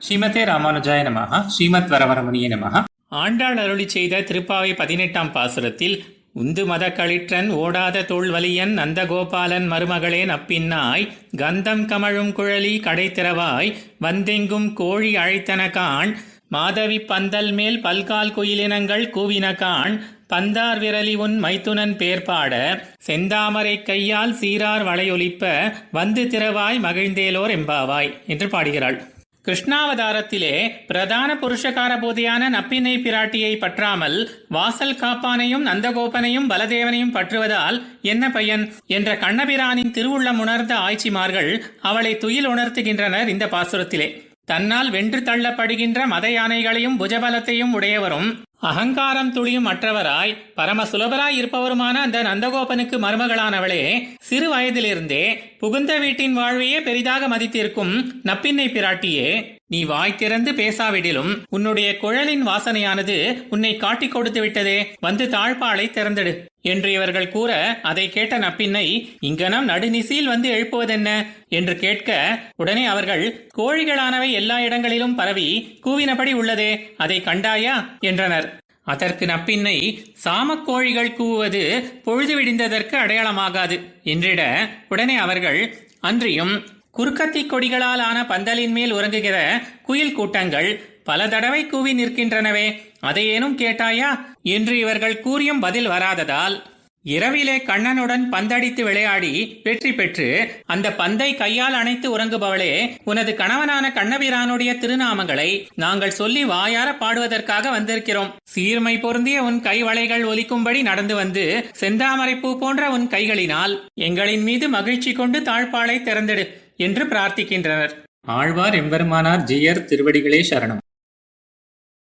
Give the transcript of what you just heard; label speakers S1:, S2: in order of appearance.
S1: ஸ்ரீமதே ராமானுஜாய நமஹ. ஸ்ரீமத் வரவரமுனிய நமஹ. ஆண்டாள் அருளி செய்த திருப்பாவை பதினெட்டாம் பாசுரத்தில் உந்து மத களிற்றன் ஓடாத தோல்வலியன் நந்தகோபாலன் மருமகளே நப்பின்னாய் கந்தம் கமழும் குழலி கடை திறவாய் வந்தெங்கும் கோழி அழைத்தன காண் மாதவி பந்தல் மேல் பல்கால் குயிலினங்கள் கூவின காண் பந்தார் விரலி உன் மைத்துனன் பேர்பாட செந்தாமரை கையால் சீரார் வளையொலிப்ப வந்து திறவாய் மகிழ்ந்தேலோர் எம்பாவாய் என்று பாடுகிறாள். கிருஷ்ணாவதாரத்திலே பிரதான புருஷகார போதியான நப்பினை பிராட்டியை பற்றாமல் வாசல் காப்பானையும் நந்தகோபனையும் பலதேவனையும் பற்றுவதால் என்ன பயன்? என்ற கண்ணபிரானின் திருவுள்ளம் உணர்ந்த ஆய்ச்சிமார்கள் அவளை துயில் உணர்த்துகின்றனர் இந்த பாசுரத்திலே. தன்னால் வென்று தள்ளப்படுகின்ற மத யானைகளையும் புஜபலத்தையும் உடையவரும் அகங்காரம் துளியும் மற்றவராய் பரம சுலபராய் இருப்பவருமான அந்த நந்தகோபனுக்கு மருமகளானவளே சிறு வயதிலிருந்தே புகுந்த வீட்டின் வாழ்வையே பெரிதாக மதித்திருக்கும் நப்பின்னை பிராட்டியே நீ வாய் திறந்து பேசாவிடிலும் உன்னுடைய குழலின் வாசனையானது உன்னை காட்டிக் கொடுத்து விட்டதே. வந்து தாழ்பாளை திறந்துடு. என்று இவர்கள் கூற அதை கேட்ட நப்பின்னை இங்கனம் நடுநிசையில் வந்து எழுப்புவதென்ன? என்று கேட்க உடனே அவர்கள் கோழிகளானவை எல்லா இடங்களிலும் பரவி கூவினபடி உள்ளதே அதை கண்டாயா? என்றனர். அதற்கு நப்பின்னை சாமக்கோழிகள் கூவுவது பொழுது விடிந்ததற்கு அடையாளமாகாது என்றிட உடனே அவர்கள் அன்றியும் குறுக்கத்தி கொடிகளால் ஆன பந்தலின் மேல் உறங்குகிற குயில் கூட்டங்கள் பல தடவை கூவி நிற்கின்றனவே. அதையேனும் கேட்டாயா? என்று இவர்கள் கூறியும் பதில் வராததால் இரவிலே கண்ணனுடன் பந்தடித்து விளையாடி வெற்றி பெற்று அந்த பந்தை கையால் அணைத்து உறங்குபவளே உனது கணவனான கண்ணபிரானுடைய திருநாமங்களை நாங்கள் சொல்லி வாயார பாடுவதற்காக வந்திருக்கிறோம். சீர்மை பொருந்திய உன் கைவளைகள் ஒலிக்கும்படி நடந்து வந்து செந்தாமரை பூ போன்ற உன் கைகளினால் எங்களின் மீது மகிழ்ச்சி கொண்டு தாழ்பாளை திறந்திடு. என்று பிரார்த்திக்கின்றனர். ஆழ்வார் எம்பெருமானார் ஜியர் திருவடிகளே சரணம்.